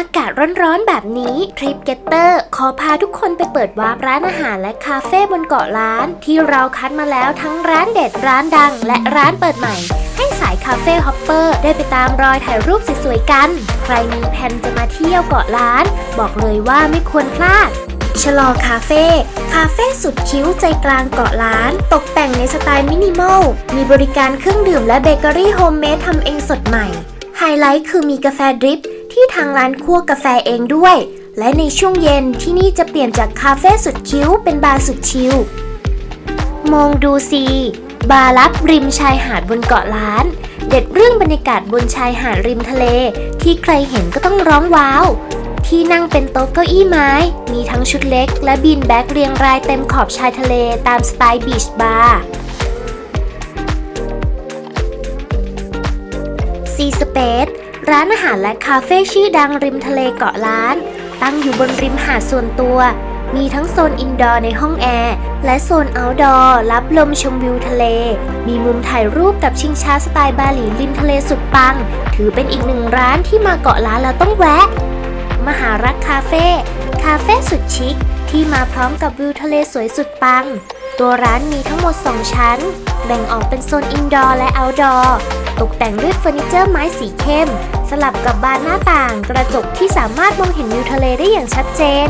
อากาศร้อนๆแบบนี้ทริปเกตเตอร์ขอพาทุกคนไปเปิดวาร์ปร้านอาหารและคาเฟ่บนเกาะล้าน ที่เราคัดมาแล้วทั้งร้านเด็ดร้านดัง และร้านเปิดใหม่ ให้สายคาเฟ่ฮอปเปอร์ได้ไปตามรอยถ่ายรูปสวยๆกัน ใครมีแผนจะมาเที่ยวเกาะล้าน บอกเลยว่าไม่ควรพลาดชะลอคาเฟ่ คาเฟ่สุดคิ้วใจกลางเกาะล้าน ตกแต่งในสไตล์มินิมอล มีบริการเครื่องดื่มและเบเกอรี่โฮมเมดทำเองสดใหม่ ไฮไลท์คือมีกาแฟดริป ที่ทางร้านคั่วกาแฟเองด้วย และในช่วงเย็นที่นี่จะเปลี่ยนจากคาเฟ่สุดคิ้วเป็นบาร์สุดชิลมองดูซีบาร์ลับริมชายหาดบนเกาะล้าน เด็ดเรื่องบรรยากาศบนชายหาดริมทะเล ที่ใครเห็นก็ต้องร้องว้าว ที่นั่งเป็นโต๊ะเก้าอี้ไม้ มีทั้งชุดเล็ก และบีนแบ็กเรียงรายเต็มขอบชายทะเลตามสไตล์บีชบาร์ซีสเปซ ร้านอาหารและคาเฟ่ชื่อดังริมทะเลเกาะล้าน ตั้งอยู่บนริมหาดส่วนตัว มีทั้งโซนอินดอร์ในห้องแอร์และโซนเอาท์ดอร์รับลมชมวิวทะเล มีมุมถ่ายรูปกับชิงช้าสไตล์บาหลีริมทะเลสุดปัง ถือเป็นอีกหนึ่งร้านที่มาเกาะล้านแล้วต้องแวะ มหารักคาเฟ่คาเฟ่สุดชิคที่มาพร้อมกับวิวทะเลสวยสุดปัง ตัวร้านมีทั้งหมด 2 ชั้น แบ่งออกเป็นโซนอินดอร์และเอาท์ดอร์ตกแต่งด้วยเฟอร์นิเจอร์ไม้สีเข้ม สลับกับบานหน้าต่าง กระจกที่สามารถมองเห็นวิวทะเลได้อย่างชัดเจน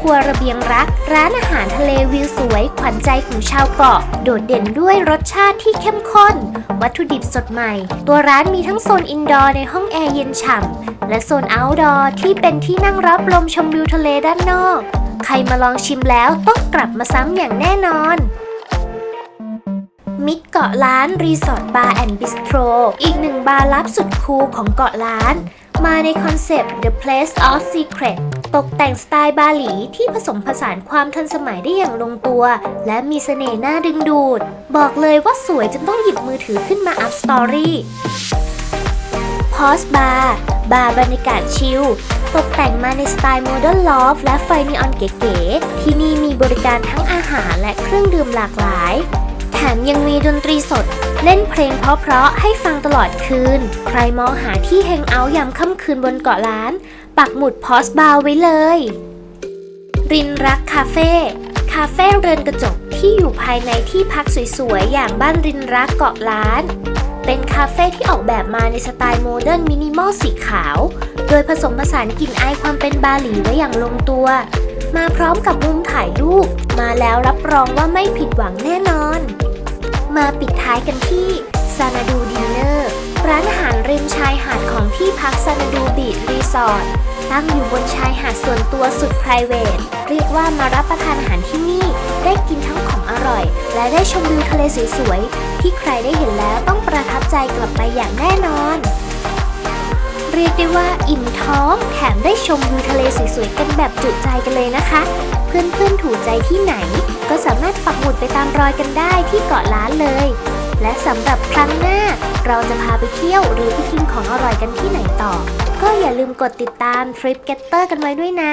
ครัวระเบียงรัก ร้านอาหารทะเลวิวสวย ขวัญใจของชาวเกาะ โดดเด่นด้วยรสชาติที่เข้มข้น วัตถุดิบสดใหม่ ตัวร้านมีทั้งโซนอินดอร์ในห้องแอร์เย็นฉ่ำ และโซนเอาท์ดอร์ที่เป็นที่นั่งรับลมชมวิวทะเลด้านนอก ใครมาลองชิมแล้วต้องกลับมาซ้ำอย่างแน่นอน มิดเกาะล้านรีสอร์ทบาร์แอนด์บิสโตรอีกหนึ่งบาร์ลับสุดคูลของเกาะล้าน มาในคอนเซปต์ The Place of Secret ตกแต่งสไตล์บาหลีที่ผสมผสานความทันสมัยได้อย่างลงตัว และมีเสน่ห์น่าดึงดูด บอกเลยว่าสวยจนต้องหยิบมือถือขึ้นมาอัพสตอรี่พอสบาร์บาร์บรรยากาศชิลตกแต่งมาในสไตล์โมเดิร์นลอฟและไฟนีออนเก๋ๆที่นี่มีบริการทั้งอาหารและเครื่องดื่มหลากหลาย มยังมีดนตรีสด เล่นเพลงเพราะๆให้ฟังตลอดคืน ใครมองหาที่แฮงเอาท์ยามค่ำคืนบนเกาะล้าน ปักหมุดพอสบาร์ไว้เลย รินรักคาเฟ่คาเฟ่เรือนกระจกที่อยู่ภายในที่พักสวยๆ อย่างบ้านรินรักเกาะล้าน เป็นคาเฟ่ที่ออกแบบมาในสไตล์โมเดิร์นมินิมอลสีขาว โดยผสมผสานกลิ่นอายความเป็นบาหลีไว้อย่างลงตัว มาพร้อมกับมุมถ่ายรูป มาแล้วรับรองว่าไม่ผิดหวังแน่นอน มาปิดท้ายกันที่ซานาดูดินเนอร์ร้านอาหารริมชายหาดของที่พักซานาดูบีชรีสอร์ทตั้งอยู่บนชายหาดส่วนตัวสุด p r i v a t เรียกว่ามารับประทานอาหารที่นี่ ได้กินทั้งของอร่อย และได้ชมวิวทะเลสวยๆที่ใครได้เห็นแล้วต้องประทับใจกลับไปอย่างแน่นอน เรียกได้ว่าอิ่มท้องแถมได้ชมวิวทะเลสวยๆกันแบบจุใจกันเลยนะคะ เพื่อนๆถูกใจที่ไหน ก็สามารถปักหมุดไปตามรอยกันได้ที่เกาะล้านเลย และสำหรับครั้งหน้า เราจะพาไปเที่ยวหรือไปกินของอร่อยกันที่ไหนต่อ ก็อย่าลืมกดติดตามทริปเกตเตอร์กันไว้ด้วยนะ